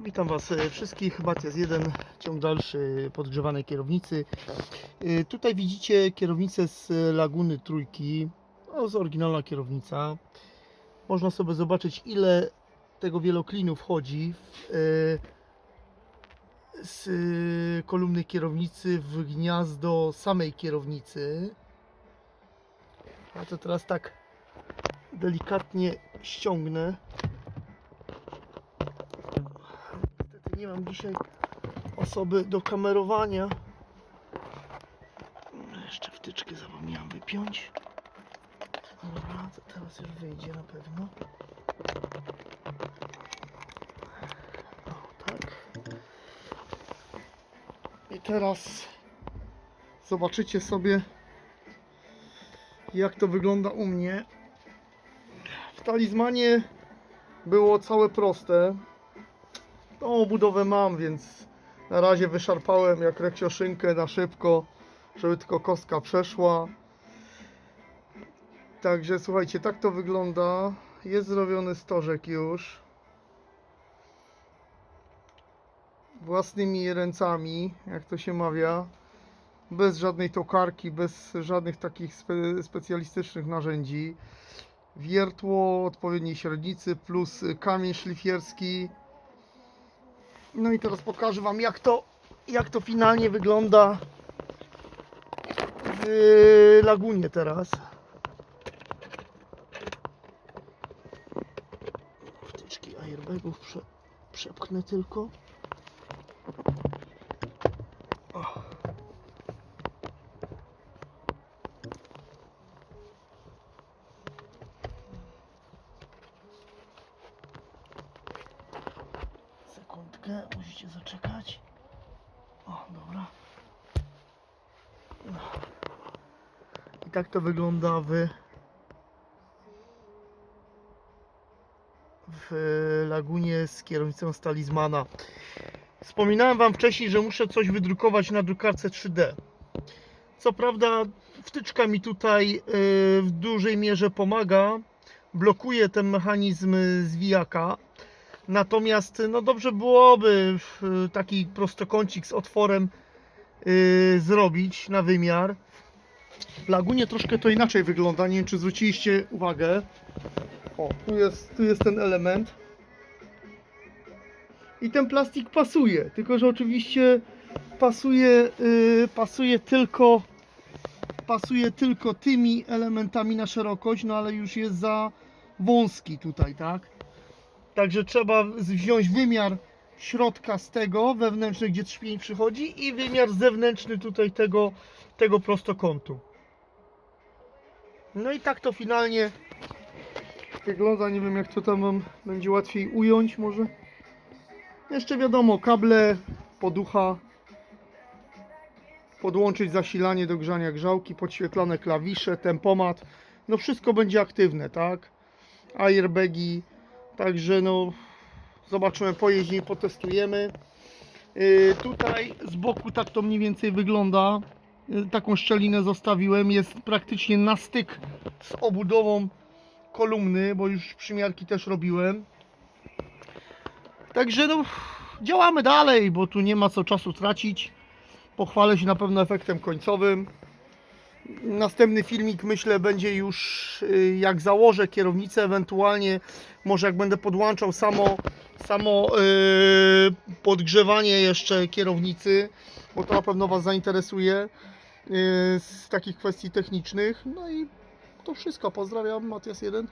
Witam Was e, wszystkich. Matias 1, ciąg dalszy podgrzewanej kierownicy. E, Tutaj widzicie kierownicę z Laguny Trójki. To jest oryginalna kierownica. Można sobie zobaczyć ile tego wieloklinu wchodzi e, z kolumny kierownicy w gniazdo samej kierownicy. Ja to teraz tak delikatnie ściągnę. Nie mam dzisiaj osoby do kamerowania. Jeszcze wtyczkę zapomniałem wypiąć. Dobra, to teraz już wyjdzie na pewno. O, tak. I teraz zobaczycie sobie jak to wygląda u mnie. W talizmanie było całe proste. Tą budowę mam, więc na razie wyszarpałem jak rekcioszynkę na szybko, żeby tylko kostka przeszła. Także słuchajcie, tak to wygląda. Jest zrobiony stożek już. Własnymi ręcami, jak to się mawia. Bez żadnej tokarki, bez żadnych takich spe specjalistycznych narzędzi. Wiertło odpowiedniej średnicy plus kamień szlifierski. No i teraz pokażę Wam jak to, jak to finalnie wygląda w lagunie teraz. Wtyczki airbagów prze, przepchnę tylko. O. Sekundkę, musicie zaczekać. O, dobra. I tak to wygląda w w lagunie z kierownicą z talizmana. Wspominałem Wam wcześniej, że muszę coś wydrukować na drukarce 3D. Co prawda, wtyczka mi tutaj yy, w dużej mierze pomaga. Blokuje ten mechanizm zwijaka. Natomiast no dobrze byłoby w- taki prostokącik z otworem yy, zrobić na wymiar. W lagunie troszkę to inaczej wygląda. Nie wiem, czy zwróciliście uwagę. O, tu jest, tu jest ten element. I ten plastik pasuje, tylko że oczywiście pasuje, yy, pasuje tylko pasuje tylko tymi elementami na szerokość, no ale już jest za wąski tutaj, tak? Także trzeba wziąć wymiar środka z tego wewnętrzny, gdzie trzpień przychodzi i wymiar zewnętrzny tutaj tego, tego prostokątu. No i tak to finalnie wygląda. Nie wiem jak to tam wam będzie łatwiej ująć może. Jeszcze wiadomo, kable, poducha, podłączyć zasilanie do grzania grzałki, podświetlane klawisze, tempomat. No wszystko będzie aktywne, tak? Airbagi, Także no zobaczymy, pojeździmy, potestujemy. Yy, tutaj z boku tak to mniej więcej wygląda. Yy, taką szczelinę zostawiłem. Jest praktycznie na styk z obudową kolumny, bo już przymiarki też robiłem. Także no działamy dalej, bo tu nie ma co czasu tracić. Pochwalę się na pewno efektem końcowym. Następny filmik myślę będzie już y, jak założę kierownicę, ewentualnie może jak będę podłączał samo, samo y, podgrzewanie jeszcze kierownicy, bo to na pewno Was zainteresuje y, z takich kwestii technicznych. No i to wszystko. Pozdrawiam, Matias 1.